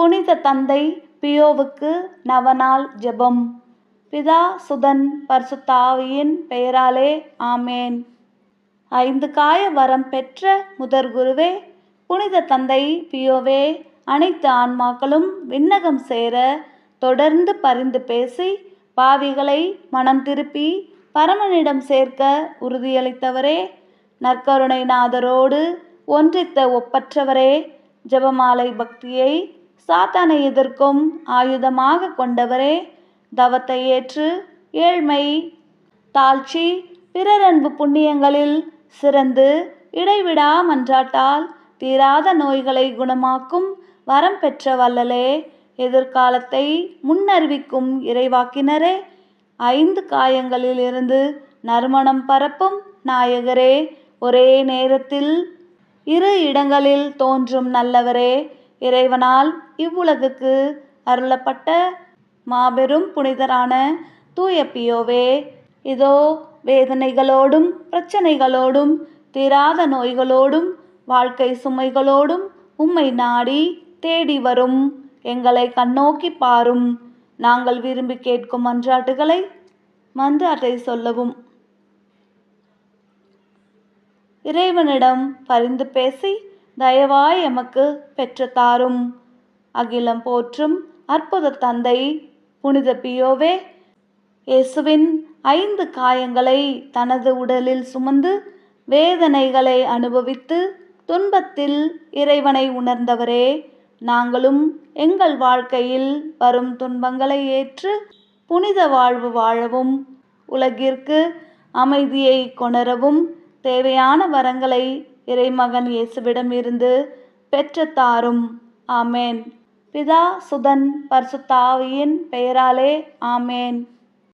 புனித தந்தை பியோவுக்கு நவநாள் ஜெபம். பிதா சுதன் பர்சுத்தாவியின் பெயராலே ஆமேன். ஐந்து காய வரம் பெற்ற முதற் குருவே புனித தந்தை பியோவே அனைத்து ஆன்மாக்களும் விண்ணகம் சேர தொடர்ந்து பரிந்து பேசி பாவிகளை மனம் திருப்பி பரமனிடம் சேர்க்க உறுதியளித்தவரே நற்கருணைநாதரோடு ஒன்றித்த ஒப்பற்றவரே ஜெபமாலை பக்தியை சாத்தானை எதிர்க்கும் ஆயுதமாக கொண்டவரே தவத்தை ஏற்று ஏழ்மை தாழ்ச்சி பிறரன்பு புண்ணியங்களில் சிறந்து இடைவிடா மன்றாட்டால் தீராத நோய்களை குணமாக்கும் வரம் பெற்ற வல்லலே எதிர்காலத்தை முன்னறிவிக்கும் இறைவாக்கினரே ஐந்து காயங்களில் இருந்து நறுமணம் பரப்பும் நாயகரே ஒரே நேரத்தில் இரு இடங்களில் தோன்றும் நல்லவரே இறைவனால் இவ்வுலகுக்கு அருளப்பட்ட மாபெரும் புனிதரான தூய பியோவே. இதோ வேதனைகளோடும் பிரச்சனைகளோடும் தீராத நோய்களோடும் வாழ்க்கை சுமைகளோடும் உம்மை நாடி தேடி வரும். எங்களை கண்ணோக்கி பாரும். நாங்கள் விரும்பி கேட்கும் மன்றாட்டுகளை மன்றாட்டை சொல்லவும். இறைவனிடம் பரிந்து பேசி தயவாய் எமக்கு பெற்றுத்தாரும். அகிலம் போற்றும் அற்புத தந்தை புனித பியோவே இயேசுவின் ஐந்து காயங்களை தனது உடலில் சுமந்து வேதனைகளை அனுபவித்து துன்பத்தில் இறைவனை உணர்ந்தவரே நாங்களும் எங்கள் வாழ்க்கையில் வரும் துன்பங்களை ஏற்று புனித வாழ்வு வாழவும் உலகிற்கு அமைதியை கொணரவும் தேவையான வரங்களை இறைமகன் இயேசுவிடம் இருந்து பெற்று தாரும். ஆமேன். பிதா சுதன் பர்சுத்தாவியின் பெயராலே ஆமேன்.